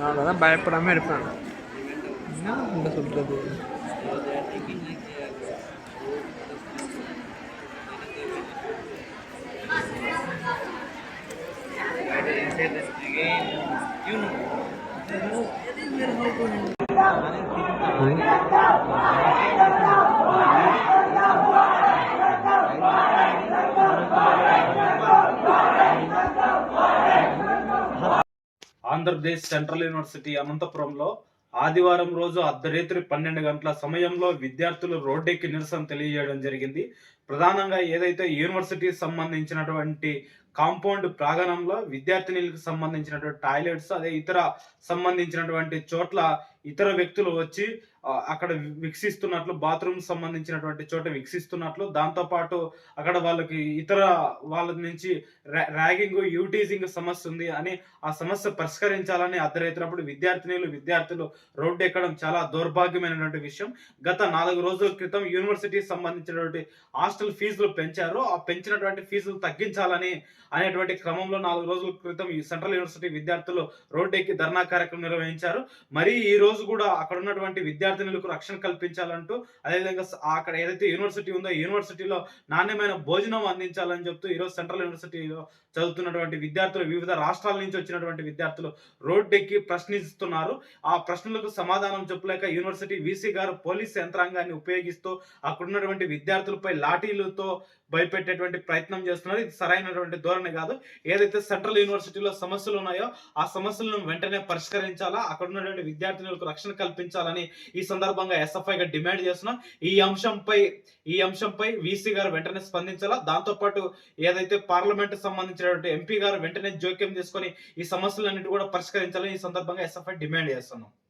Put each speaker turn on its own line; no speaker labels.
நான் அதெல்லாம் பயப்படாமல் இருப்பேன். என்ன சொல்கிறது Thank.
ఆంధ్రప్రదేశ్ సెంట్రల్ యూనివర్సిటీ అనంతపురంలో ఆదివారం రోజు అర్ధరాత్రి పన్నెండు గంటల సమయంలో విద్యార్థులు రోడ్డెక్కి నిరసన తెలియజేయడం జరిగింది. ప్రధానంగా ఏదైతే యూనివర్సిటీ సంబంధించినటువంటి కాంపౌండ్ ప్రాంగణంలో విద్యార్థినులకు సంబంధించినటువంటి టాయిలెట్స్ అదే ఇతర సంబంధించినటువంటి చోట్ల ఇతర వ్యక్తులు వచ్చి అక్కడ వీక్షిస్తున్నట్లు బాత్రూమ్ సంబంధించినటువంటి చోట వీక్షిస్తున్నట్లు దాంతో పాటు అక్కడ వాళ్ళకి ఇతర వాళ్ళ నుంచి ర్యాగింగ్ యూటీజింగ్ సమస్య ఉంది అని ఆ సమస్య పరిష్కరించాలని అర్థరైతున్నప్పుడు విద్యార్థినులు విద్యార్థులు రోడ్డు ఎక్కడం చాలా దౌర్భాగ్యమైనటువంటి విషయం. గత నాలుగు రోజుల క్రితం యూనివర్సిటీ సంబంధించినటువంటి హాస్టల్ ఫీజులు పెంచారు ఆ పెంచినటువంటి ఫీజులు తగ్గించాలని అనేటువంటి క్రమంలో నాలుగు రోజుల క్రితం ఈ సెంట్రల్ యూనివర్సిటీ విద్యార్థులు రోడ్డెక్కి ధర్నా కార్యక్రమం నిర్వహించారు. మరి ఈ రోజు కూడా అక్కడ ఉన్నటువంటి విద్యార్థినులకు రక్షణ కల్పించాలంటూ అదేవిధంగా అక్కడ ఏదైతే యూనివర్సిటీ ఉందో యూనివర్సిటీలో నాణ్యమైన భోజనం అందించాలని చెప్తూ ఈరోజు సెంట్రల్ యూనివర్సిటీలో చదువుతున్నటువంటి విద్యార్థులు వివిధ రాష్ట్రాల నుంచి వచ్చినటువంటి విద్యార్థులు రోడ్డెక్కి ప్రశ్నిస్తున్నారు. ఆ ప్రశ్నలకు సమాధానం చెప్పలేక యూనివర్సిటీ వీసీ గారు పోలీస్ యంత్రాంగాన్ని ఉపయోగిస్తూ అక్కడ ఉన్నటువంటి విద్యార్థులపై పార్టీలతో భయపెట్టేటువంటి ప్రయత్నం చేస్తున్నారు. ఇది సరైనటువంటి ధోరణి కాదు. ఏదైతే సెంట్రల్ యూనివర్సిటీలో సమస్యలు ఉన్నాయో ఆ సమస్యలను వెంటనే పరిష్కరించాలా? అక్కడ ఉన్నటువంటి విద్యార్థినులకు రక్షణ కల్పించాలని ఈ సందర్భంగా ఎస్ఎఫ్ఐగా డిమాండ్ చేస్తున్నాం. ఈ అంశంపై ఈ అంశంపై వీసీ గారు వెంటనే స్పందించాలా? దాంతో పాటు ఏదైతే పార్లమెంట్ సంబంధించినటువంటి ఎంపీ గారు వెంటనే జోక్యం తీసుకొని ఈ సమస్యలన్నిటి కూడా పరిష్కరించాలని ఈ సందర్భంగా ఎస్ఎఫ్ఐ డిమాండ్ చేస్తున్నాం.